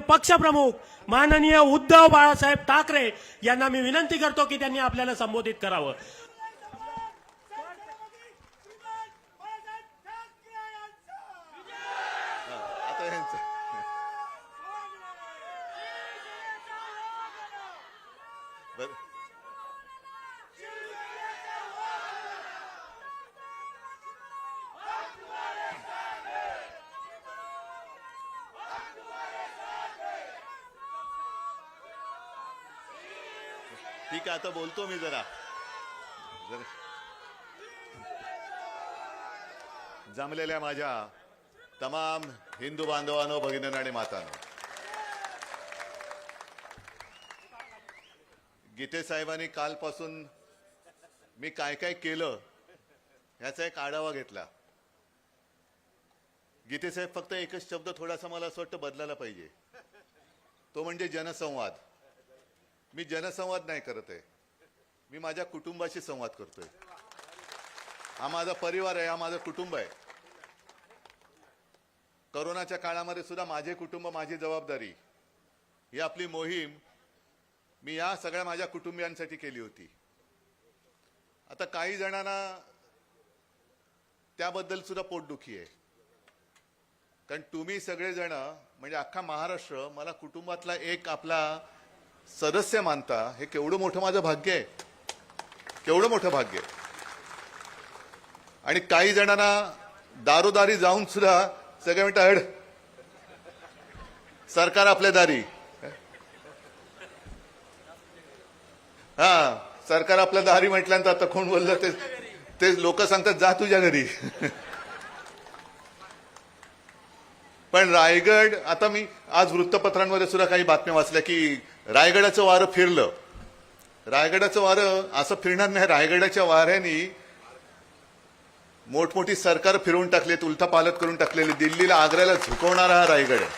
पक्षप्रमुख माननीय उद्धव बाळासाहेब ठाकरे यांना मी विनंती करतो की त्यांनी आपल्याला संबोधित करावं आता ठीक आहे आता बोलतो मी जरा. जमलेल्या माझ्या तमाम हिंदू बांधवांनो भगिनींनो आणि मातांनो. गीते साहेबांनी कालपासून मी काय काय केलं ह्याचा एक आढावा घेतला. गीते साहेब फक्त एकच शब्द थोडासा मला असं वाटतं बदलायला पाहिजे. तो म्हणजे जनसंवाद. मी जनसंवाद नाही करत आहे. मी माझ्या कुटुंबाशी संवाद करतोय. हा माझा परिवार आहे हा माझं कुटुंब आहे. करोनाच्या काळामध्ये सुद्धा माझे कुटुंब माझी जबाबदारी. ही आपली मोहीम मी या सगळ्या माझ्या कुटुंबियांसाठी केली होती. आता काही जणांना त्याबद्दल सुद्धा पोटदुखी आहे. कारण तुम्ही सगळेजण म्हणजे अख्खा महाराष्ट्र मला कुटुंबातला एक आपला सदस्य मानता हे केवढं मोठं माझं भाग्य आहे. केवढं मोठं भाग्य आहे. आणि काही जणांना दारोदारी जाऊन सुद्धा सगळे म्हणतात "अड, सरकार आपल्या दारी. हा सरकार आपल्या दारी म्हटल्यानंतर आता कोण बोललं? ते ते लोक सांगतात जा तुझ्या घरी. पण रायगड आता मी आज वृत्तपत्रांमध्ये सुद्धा काही बातम्या वाचल्या की रायगडाचं वारं फिरलं. रायगडाचं वारं असं फिरणार नाही. रायगडाच्या वाऱ्याने मोठमोठी सरकार फिरवून टाकलेत उलथा पालत करून टाकलेली दिल्लीला आग्र्याला झुकवणारा हा रायगड आहे.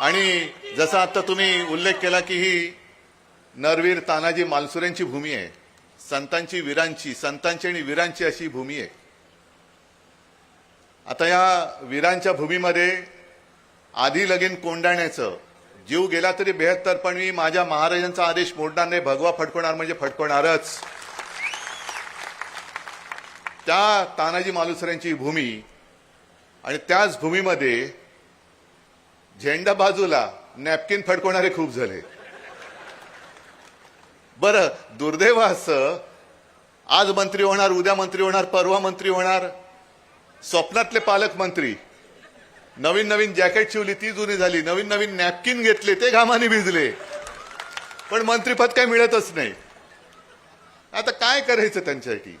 आणि जसा आता तुम्ही उल्लेख केला की ही नरवीर तानाजी मालसुऱ्यांची भूमी आहे. संतांची वीरांची संतांची आणि वीरांची अशी भूमी आहे. आता या वीरांच्या भूमीमध्ये आधी लगीन कोंडाण्याचं जीव गेला तरी बेहत्तर पण मी माझ्या महाराजांचा आदेश मोडणार नाही भगवा फडकवणार म्हणजे फडकवणारच. त्या तानाजी मालुसऱ्यांची भूमी आणि त्याच भूमीमध्ये झेंडा बाजूला नॅपकिन फडकवणारे खूप झाले. बरं दुर्दैव असं आज मंत्री होणार उद्या मंत्री होणार परवा मंत्री होणार स्वप्नातले पालकमंत्री नवीन नवीन जॅकेट शिवली ती जुनी झाली. नवीन नवीन नॅपकिन घेतले ते घामाने भिजले. पण मंत्रीपद काय मिळतच नाही. आता काय करायचं त्यांच्यासाठी?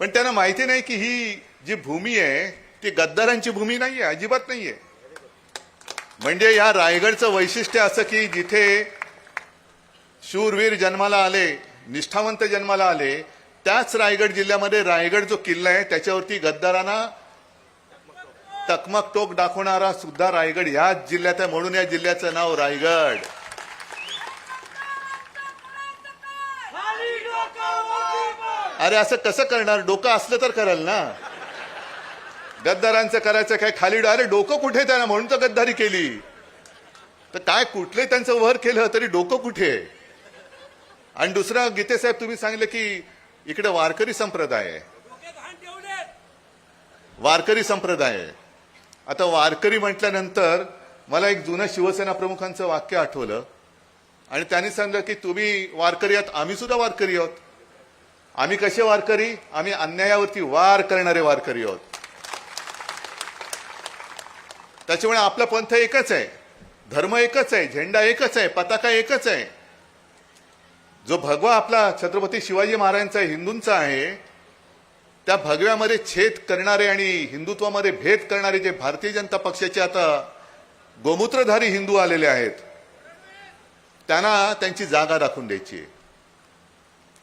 पण त्यांना माहिती नाही की ही जी भूमी आहे ती गद्दारांची भूमी नाहीये अजिबात नाहीये. म्हणजे या रायगडचं वैशिष्ट्य असं की जिथे शूरवीर जन्माला आले निष्ठावंत जन्माला आले त्याच रायगड जिल्ह्यामध्ये रायगड जो किल्ला आहे त्याच्यावरती गद्दारांना टकमक टोक दाखवणारा सुद्धा रायगड याच जिल्ह्यात आहे. म्हणून या जिल्ह्याचं नाव रायगड. अरे असं कसं करणार? डोकं असलं तर कराल ना. गद्दारांचं करायचं काय? खाली अरे डोकं कुठे त्यांना? म्हणून तर गद्दारी केली. तर काय कुठले त्यांचं वर केलं तरी डोकं कुठे? आणि दुसरं गीते साहेब तुम्ही सांगितलं की इकडे वारकरी संप्रदाय आहे. वारकरी संप्रदाय आहे. आता वारकरी म्हटल्यानंतर मला एक जुनं शिवसेना प्रमुखांचं वाक्य आठवलं. आणि त्यांनी सांगितलं की तुम्ही वारकरी आहात आम्ही सुद्धा वारकरी आहोत. आम्ही कसे वारकरी? आम्ही अन्यायावरती वार करणारे वारकरी आहोत. त्याच्यामुळे आपला पंथ एकच आहे. धर्म एकच आहे झेंडा एकच आहे पताका एकच आहे. जो भगवा आपला छत्रपती शिवाजी महाराजांचा हिंदूंचा आहे त्या भगव्यामध्ये छेद करणारे आणि हिंदुत्वामध्ये भेद करणारे जे भारतीय जनता पक्षाचे आता गोमूत्रधारी हिंदू आलेले आहेत त्यांना त्यांची जागा दाखवून द्यायची आहे.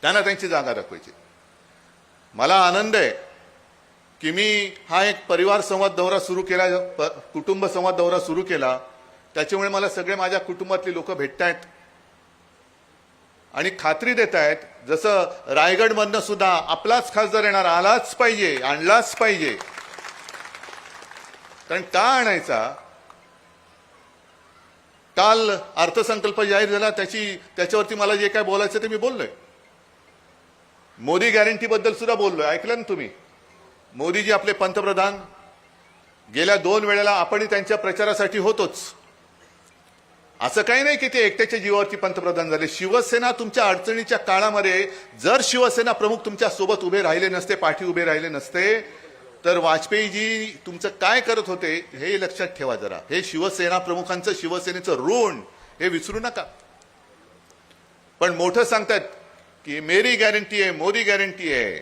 त्यांना त्यांची जागा दाखवायची मला आनंद आहे की मी हा एक परिवार संवाद दौरा सुरू केला कुटुंब संवाद दौरा सुरू केला. त्याच्यामुळे मला सगळे माझ्या कुटुंबातली लोक भेटतायत. आणि खात्री देत आहेत जसं रायगडमधनं सुद्धा आपलाच खासदार येणार आलाच पाहिजे आणलाच पाहिजे. कारण का आणायचा? काल अर्थसंकल्प जाहीर झाला त्याची त्याच्यावरती मला जे काय बोलायचं ते मी बोललोय. मोदी गॅरंटीबद्दल सुद्धा बोललोय ऐकलं ना तुम्ही? मोदीजी आपले पंतप्रधान गेल्या दोन वेळेला आपणही त्यांच्या प्रचारासाठी होतोच. असं काही नाही की ते एकट्याच्या जीवावरती पंतप्रधान झाले. शिवसेना तुमच्या अडचणीच्या काळामध्ये जर शिवसेना प्रमुख तुमच्यासोबत उभे राहिले नसते पाठी उभे राहिले नसते तर वाजपेयीजी तुमचं काय करत होते हे लक्षात ठेवा जरा. हे शिवसेना प्रमुखांचं शिवसेनेचं ऋण हे विसरू नका. पण मोठं सांगतात की मेरी गॅरंटी आहे मोदी गॅरंटी आहे.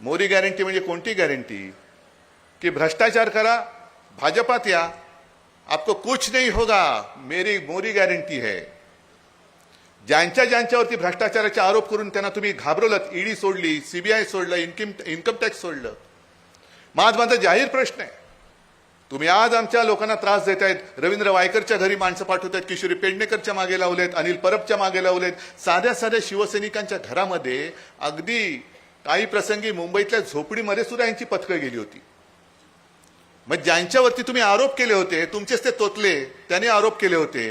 मोदी गॅरंटी म्हणजे कोणती गॅरंटी की भ्रष्टाचार करा भाजपात या आपको कुछ नहीं होगा मेरी मोरी गॅरंटी है। ज्यांच्या ज्यांच्यावरती भ्रष्टाचाराचे आरोप करून त्यांना तुम्ही घाबरवलं ईडी सोडली सीबीआय सोडलं इन्कम इन्कम टॅक्स सोडलं. माझ माझा जाहीर प्रश्न आहे. तुम्ही आज आमच्या लोकांना त्रास देत आहेत रवींद्र वायकरच्या घरी माणसं पाठवत आहेत किशोरी पेडणेकरच्या मागे लावलेत अनिल परबच्या मागे लावलेत साध्या साध्या शिवसैनिकांच्या घरामध्ये अगदी काही प्रसंगी मुंबईतल्या झोपडीमध्ये सुद्धा यांची पथकं गेली होती. मग ज्यांच्यावरती तुम्ही आरोप केले होते तुमचेच ते तोतले त्याने आरोप केले होते.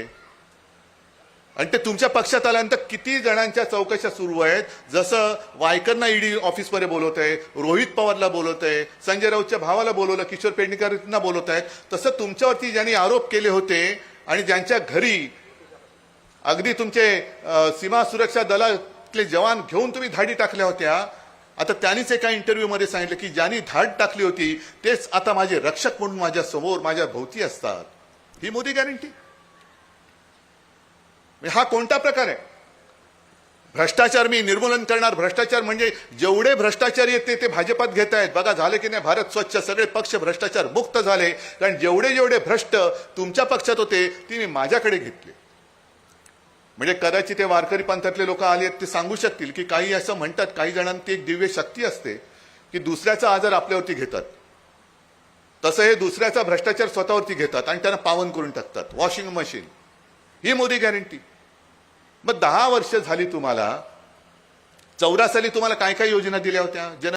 आणि ते तुमच्या पक्षात आल्यानंतर किती जणांच्या चौकशा सुरू आहेत? जसं वायकरना ईडी ऑफिसमध्ये बोलवत आहे रोहित पवारला बोलवत आहे संजय राऊतच्या भावाला बोलवलं किशोर पेडणेकरांना बोलवत आहेत. तसं तुमच्यावरती ज्यांनी आरोप केले होते आणि ज्यांच्या घरी अगदी तुमचे सीमा सुरक्षा दलातले जवान घेऊन तुम्ही धाडी टाकल्या होत्या आता त्यांनीच एका इंटरव्ह्यूमध्ये सांगितलं की ज्यांनी धाड टाकली होती तेच आता माझे रक्षक म्हणून माझ्यासमोर माझ्या भोवती असतात. ही मोदी गॅरंटी म्हणजे हा कोणता प्रकार आहे? भ्रष्टाचार मी निर्मूलन करणार. भ्रष्टाचार म्हणजे जेवढे भ्रष्टाचार येते ते भाजपात घेत आहेत. बघा झाले की नाही? भारत स्वच्छ सगळे पक्ष भ्रष्टाचार मुक्त झाले. कारण जेवढे जेवढे भ्रष्ट तुमच्या पक्षात होते ती मी माझ्याकडे घेतले. म्हणजे कदाचित ते वारकरी पंथातले लोक आले आहेत ते सांगू शकतील की काही असं म्हणतात काही जणांची एक दिव्य शक्ती असते की दुसऱ्याचा आजार आपल्यावरती घेतात. तसं हे दुसऱ्याचा भ्रष्टाचार स्वतःवरती घेतात आणि त्यांना पावन करून टाकतात वॉशिंग मशीन. ही मोदी गॅरंटी मग दहा वर्ष झाली तुम्हाला चौदा साली तुम्हाला काय काय योजना दिल्या होत्या? जन